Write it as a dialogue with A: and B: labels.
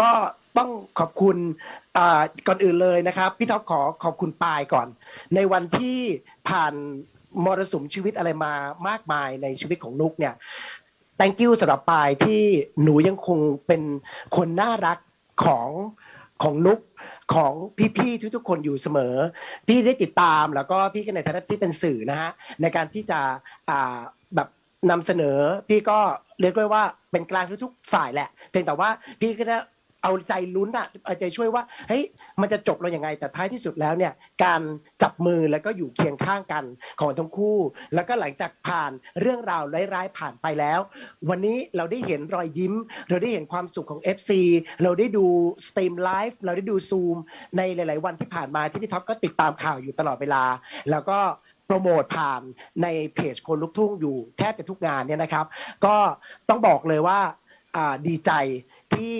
A: ก็ต้องขอบคุณก่อนอื่นเลยนะครับ พี่ท็อปขอขอบคุณปายก่อน ในวันที่ผ่านมรสุมชีวิตอะไรมามากมายในชีวิตของนุกเนี่ย thank you สำหรับปายที่หนูยังคงเป็นคนน่ารักของของนุกของพี่ๆทุกๆคนอยู่เสมอ พี่ได้ติดตามแล้วก็พี่ก็ในฐานะที่เป็นสื่อนะฮะในการที่จะแบบนำเสนอ พี่ก็เรียกได้ว่าเป็นกลางทุกๆฝ่ายแหละเพียงแต่ว่าพี่ก็ได้ เอาใจลุ้นอะเอาใจช่วยว่าเฮ้ยมันจะจบเราอย่างไง แต่ท้ายที่สุดแล้วเนี่ยการจับมือแล้วก็อยู่เคียงข้างกันของทั้งคู่ แล้วก็หลังจากผ่านเรื่องราวร้ายๆผ่านไปแล้ว วันนี้เราได้เห็นรอยยิ้ม เราได้เห็นความสุขของ FC เราได้ดูสตรีมไลฟ์เราได้ดูซูมในหลาย ๆ วันที่ผ่านมาที่พี่ท็อปก็ติดตามข่าวอยู่ตลอดเวลา แล้วก็โปรโมทผ่านในเพจคนลุกทุ่งอยู่แทบจะทุกงานเนี่ยนะครับ ก็ต้องบอกเลยว่าอ่าดีใจที่